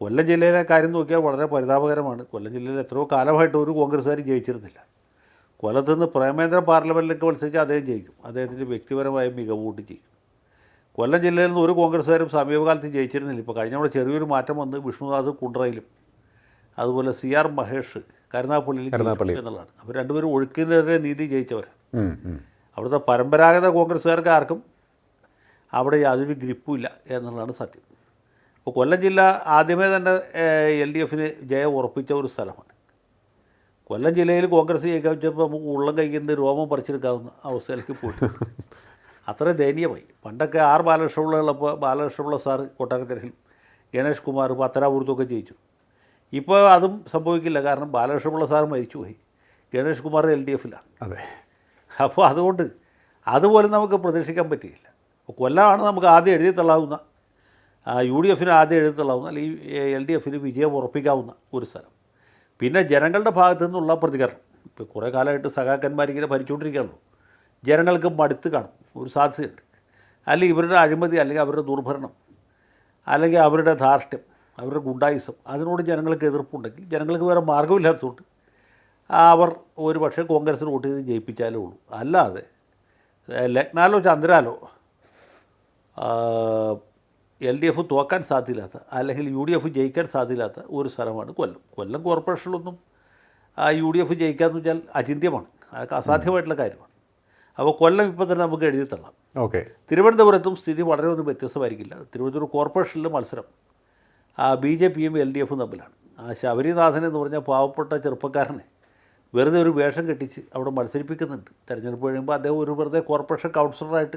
കൊല്ലം ജില്ലയിലെ കാര്യം നോക്കിയാൽ വളരെ പരിതാപകരമാണ്. കൊല്ലം ജില്ലയിൽ എത്രയോ കാലമായിട്ട് ഒരു കോൺഗ്രസ്സുകാരും ജയിച്ചിരുന്നില്ല. കൊല്ലത്ത് നിന്ന് പ്രേമേന്ദ്ര പാർലമെന്റിലേക്ക് മത്സരിച്ച് അദ്ദേഹം ജയിക്കും. അദ്ദേഹത്തിന്റെ വ്യക്തിപരമായ മികവ് കൂട്ടി ചെയ്യും കൊല്ലം ജില്ലയിൽ നിന്ന് ഒരു കോൺഗ്രസ്സുകാരും സമീപകാലത്ത് ജയിച്ചിരുന്നില്ല. ഇപ്പോൾ കഴിഞ്ഞ തവണ ചെറിയൊരു മാറ്റം വന്ന് വിഷ്ണുനാഥ് കുണ്ട്രയിലും അതുപോലെ സി ആർ മഹേഷ് കരുനാപ്പള്ളിയിൽ കരുനാഗപ്പള്ളി. എന്നുള്ളതാണ്. അവർ രണ്ടുപേരും ഒഴുക്കിനെതിരെ നീതി ഉം. അവിടുത്തെ പരമ്പരാഗത കോൺഗ്രസ്സുകാർക്ക് ആർക്കും അവിടെ യാതൊരു ഗ്രിപ്പും ഇല്ല എന്നുള്ളതാണ് സത്യം. അപ്പോൾ കൊല്ലം ജില്ല ആദ്യമേ തന്നെ എൽ ഡി എഫിന് ജയം ഉറപ്പിച്ച ഒരു സ്ഥലമാണ്. കൊല്ലം ജില്ലയിൽ കോൺഗ്രസ് ജയിക്കാൻ വെച്ചപ്പോൾ നമുക്ക് ഉള്ളം കഴിക്കുന്ന രോമം പറിച്ചെടുക്കാവുന്ന അവസ്ഥയിലേക്ക് പോയി. അത്ര ദയനീയമായി. പണ്ടൊക്കെ ആർ ബാലകൃഷ്ണപിള്ള ഉള്ളപ്പോൾ ബാലകൃഷ്ണപിള്ള സാറ് കൊട്ടാരക്കരയിൽ ഗണേഷ് കുമാർ പത്തനാപുരത്തൊക്കെ ജയിച്ചു. ഇപ്പോൾ അതും സംഭവിക്കില്ല. കാരണം ബാലകൃഷ്ണപിള്ള സാർ മരിച്ചുപോയി. ഗണേഷ് കുമാർ എൽ ഡി എഫിലാണ്. അതെ. അപ്പോൾ അതുകൊണ്ട് അതുപോലെ നമുക്ക് പ്രതീക്ഷിക്കാൻ പറ്റിയില്ല. കൊല്ലമാണ് നമുക്ക് ആദ്യം എഴുതി തള്ളാവുന്ന യു ഡി എഫിന് ആദ്യം എഴുത്തുള്ളതെന്ന് അല്ലെങ്കിൽ എൽ ഡി എഫിന് വിജയം ഉറപ്പിക്കാവുന്ന ഒരു സ്ഥലം. പിന്നെ ജനങ്ങളുടെ ഭാഗത്തു നിന്നുള്ള പ്രതികരണം. ഇപ്പോൾ കുറേ കാലമായിട്ട് സഖാക്കന്മാരിങ്ങനെ ഭരിച്ചുകൊണ്ടിരിക്കുകയാണല്ലോ. ജനങ്ങൾക്ക് മടുത്ത് കാണും ഒരു സാധ്യതയുണ്ട്. അല്ലെങ്കിൽ ഇവരുടെ അഴിമതി അല്ലെങ്കിൽ അവരുടെ ദുർഭരണം അല്ലെങ്കിൽ അവരുടെ ധാർഷ്ട്യം അവരുടെ ഗുണ്ടായിസം അതിനോട് ജനങ്ങൾക്ക് എതിർപ്പുണ്ടെങ്കിൽ ജനങ്ങൾക്ക് വേറെ മാർഗമില്ലാത്തതുകൊണ്ട് അവർ ഒരു പക്ഷേ കോൺഗ്രസ്സിന് വോട്ട് ചെയ്ത് ജയിപ്പിച്ചാലേ ഉള്ളൂ. അല്ലാതെ ലഗ്നാലോ ചന്ദ്രാലോ എൽ ഡി എഫ് തോക്കാൻ സാധ്യമില്ലാത്ത അല്ലെങ്കിൽ യു ഡി എഫ് ജയിക്കാൻ സാധ്യമില്ലാത്ത ഒരു സ്ഥലമാണ് കൊല്ലം. കൊല്ലം കോർപ്പറേഷനിലൊന്നും ആ യു ഡി എഫ് ജയിക്കാന്ന് വെച്ചാൽ അചിന്ത്യമാണ്. അതൊക്കെ അസാധ്യമായിട്ടുള്ള കാര്യമാണ്. അപ്പോൾ കൊല്ലം ഇപ്പോൾ തന്നെ നമുക്ക് എഴുതി തള്ളാം. ഓക്കെ. തിരുവനന്തപുരത്തും സ്ഥിതി വളരെ ഒന്നും വ്യത്യസ്തമായിരിക്കില്ല. തിരുവനന്തപുരം കോർപ്പറേഷനിൽ മത്സരം. ആ ബി ജെ പിയും എൽ ഡി എഫും തമ്മിലാണ്. ആ ശബരിനാഥൻ എന്ന് പറഞ്ഞ പാവപ്പെട്ട ചെറുപ്പക്കാരനെ വെറുതെ ഒരു വേഷം കെട്ടിച്ച് അവിടെ മത്സരിപ്പിക്കുന്നുണ്ട്. തിരഞ്ഞെടുപ്പ് കഴിയുമ്പോൾ അദ്ദേഹം ഒരു വെറുതെ കോർപ്പറേഷൻ കൗൺസിലറായിട്ട്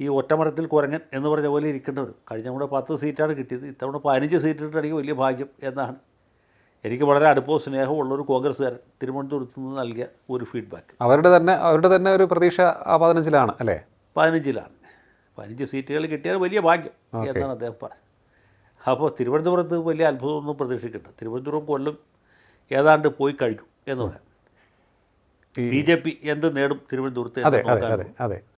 ഈ ഒറ്റമരത്തിൽ കുരങ്ങൻ എന്ന് പറഞ്ഞ പോലെ ഇരിക്കേണ്ടവർ. കഴിഞ്ഞ തവണ പത്ത് സീറ്റാണ് കിട്ടിയത്. ഇത്തവണ പതിനഞ്ച് സീറ്റ് കിട്ടണമെങ്കിൽ വലിയ ഭാഗ്യം എന്നാണ്. എനിക്ക് വളരെ അടുപ്പവും സ്നേഹവും ഉള്ളൊരു കോൺഗ്രസ്സുകാരൻ തിരുവനന്തപുരത്ത് നിന്ന് നൽകിയ ഒരു ഫീഡ്ബാക്ക് അവരുടെ തന്നെ അവരുടെ തന്നെ ഒരു പ്രതീക്ഷ ആ പതിനഞ്ചിലാണ് അല്ലേ? പതിനഞ്ചിലാണ്. പതിനഞ്ച് സീറ്റുകൾ കിട്ടിയാൽ വലിയ ഭാഗ്യം എന്നാണ് അദ്ദേഹം പറഞ്ഞത്. അപ്പോൾ തിരുവനന്തപുരത്ത് വലിയ അത്ഭുതമൊന്നും പ്രതീക്ഷിക്കണ്ട. തിരുവനന്തപുരം കൊല്ലം ഏതാണ്ട് പോയി കഴിഞ്ഞു എന്ന് പറയാം. ബി ജെ പി എന്ത് നേടും തിരുവനന്തപുരത്ത് അതെ അതെ.